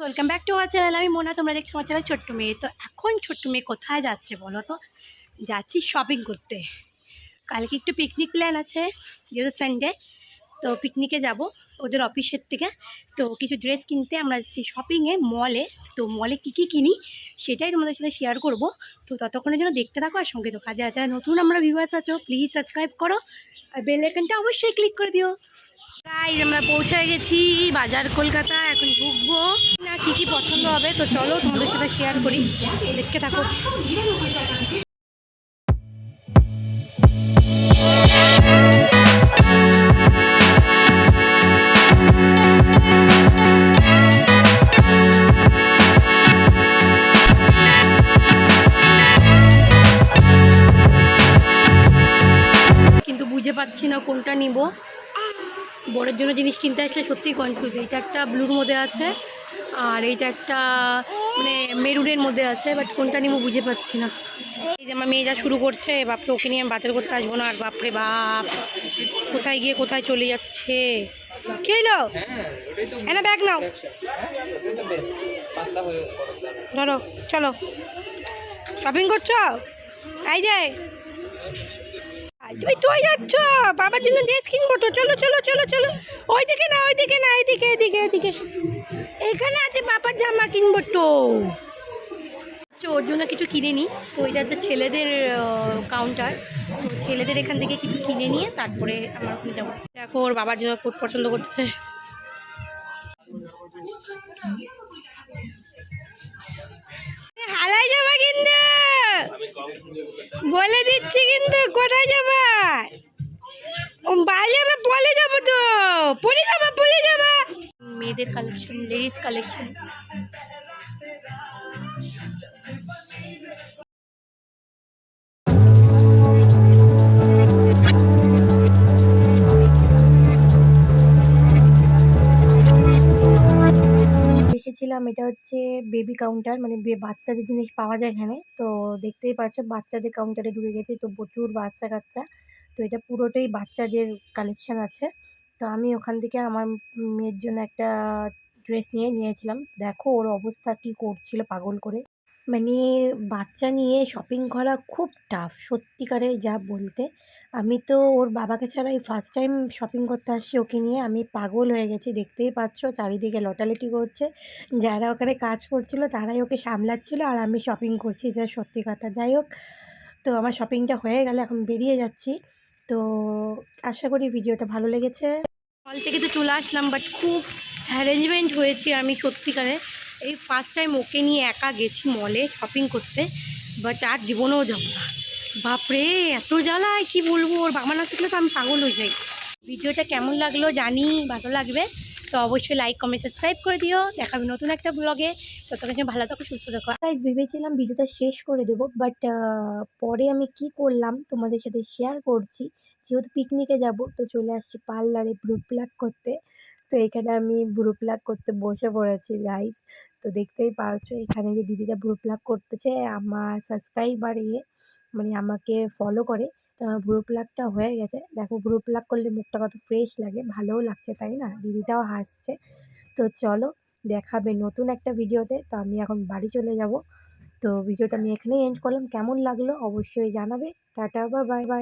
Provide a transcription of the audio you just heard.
Welcome back to our channel আমি মোনা, তোমরা দেখছ আমার চ্যানেল ছোট্ট মেয়ে। তো এখন ছোট্ট মেয়ে কোথায় যাচ্ছে বলো তো? যাচ্ছি শপিং করতে। কালকে একটু পিকনিক প্ল্যান আছে, যেহেতু সানডে তো পিকনিকে যাব ওদের অফিসের থেকে। তো কিছু ড্রেস কিনতে আমরা যাচ্ছি শপিংয়ে মলে তো মলে কী কী কিনি, সেটাই তোমাদের সাথে শেয়ার করব। তো ততক্ষণের জন্য দেখতে থাকো আর সঙ্গে তো কাজে যারা নতুন আমরা ভিউয়ার্স আছো প্লিজ সাবস্ক্রাইব করো। আর বেল আইকনটা অবশ্যই ক্লিক করে দিও। গাইজ আমরা পৌঁছে গেছি বাজার কলকাতা, এখন ঢুকবো। না, কি কি পছন্দ হবে, তো চলো তোমাদের সাথে শেয়ার করি। দেখতে থাকো। কিন্তু বুঝে না কোনটা নিব। বড়ের জন্য জিনিস কিনতে আসলে সত্যিই কনফিউজ এইটা একটা ব্লুর মধ্যে আছে, আর এইটা একটা মানে মেরুনের মধ্যে আছে বাট কোনটা নিয়ে বুঝে পাচ্ছি না। এই যে আমার মেয়ে যা শুরু করছে বাপরে, ওকে নিয়ে আমি বাজার করতে আসব না, আর বাপরে বাপ, কোথায় গিয়ে কোথায় চলে যাচ্ছে? এনা ব্যাগ নাও। ধরো, চলো। শপিং করছ? এই যে। তুমি তুই যাচ্ছ? বাবার জন্য ড্রেস কিনবো তো। চলো চলো চলো চলো। ওই দিকে না ওই দিকে না এদিকে এদিকে এদিকে। এখানে আছে বাবার জামা কিনবো তো। আচ্ছা, ওর জন্য কিছু কিনে নিই তো এটা ছেলেদের কাউন্টার তো ছেলেদের এখান থেকে কিছু কিনে নিয়ে তারপরে আমরা ওখানে যাব। দেখো ওর বাবার জন্য কোট পছন্দ করছে। হালাই জামা কিন্তু? বলে দিচ্ছি কিন্তু, কোথায় যাবা? বাইরে আমরা পলে যাব তো। পলে যাবা পলে যাবা। মেয়েদের কালেকশন লেডিস কালেকশন এসেছিলাম এটা হচ্ছে বেবি কাউন্টার মানে বাচ্চাদের জিনিস পাওয়া যায় এখানে। তো দেখতেই পাচ্ছ বাচ্চাদের কাউন্টারে ঢুকে গেছে, তো প্রচুর বাচ্চা কাচ্চা। তো এটা পুরোটাই বাচ্চাদের কালেকশন আছে। তো আমি ওখান থেকে আমার মেয়ের জন্য একটা ড্রেস নিয়ে নিয়েছিলাম। দেখো ওর অবস্থা কী করছিল পাগল করে। মানে বাচ্চা নিয়ে শপিং করা খুব টাফ সত্যিকারে যা বলতে। আমি তো ওর বাবাকে ছাড়া এই ফার্স্ট টাইম শপিং করতে আসছি ওকে নিয়ে। আমি পাগল হয়ে গেছি, দেখতেই পাচ্ছ, চারিদিকে লটালটি করছে। যারা ওখানে কাজ করছিল তারাই ওকে সামলাচ্ছিল আর আমি শপিং করছি, যা সত্যি কথা। যাই হোক, তো আমার শপিংটা হয়ে গেল, এখন বেরিয়ে যাচ্ছি। তো আশা করি ভিডিওটা ভালো লেগেছে। হল থেকে তো চলে আসলাম বাট খুব অ্যারেঞ্জমেন্ট হয়েছে আমি সত্যিকারে এই ফার্স্ট টাইম ওকে নিয়ে একা গেছি মলে শপিং করতে বাট আর জীবনেও যাব না। বাপরে, এত জ্বালায়, কি বলব? ওর বাবা না থাকলে তো আমি পাগল হয়ে যাই। ভিডিওটা কেমন লাগল জানি ভালো লাগবে, তো অবশ্যই লাইক কমেন্ট সাবস্ক্রাইব করে দিও। দেখাবে নতুন একটা ব্লগে ততক্ষণ ভালো থাকো, সুস্থ থাকো। গাইজ ভেবেছিলাম ভিডিওটা শেষ করে দেবো বাট পরে আমি কি করলাম তোমাদের সাথে শেয়ার করছি। যেহেতু পিকনিকে যাব, তো চলে আসছি পার্লারে ব্রু প্লাক করতে। তো এখানে আমি ব্রু প্লাক করতে বসে পড়েছি গাইজ তো দেখতেই পারছ, এখানে যে দিদিটা ব্রু প্লাক করতেছে, আমার সাবস্ক্রাইবার ইয়ে মানে আমাকে ফলো করে, তো আমার ভ্রু প্লাকটা হয়ে গেছে। দেখো ভ্রু প্লাক করলে মুখটা কত ফ্রেশ লাগে, ভালোও লাগছে, তাই না? দিদিটাও হাসছে। তো চলো, দেখাবে নতুন একটা ভিডিওতে, তো আমি এখন বাড়ি চলে যাব। তো ভিডিওটা আমি এখানেই এন্ড করলাম। কেমন লাগল অবশ্যই জানাবে। টাটা বা বাই বাই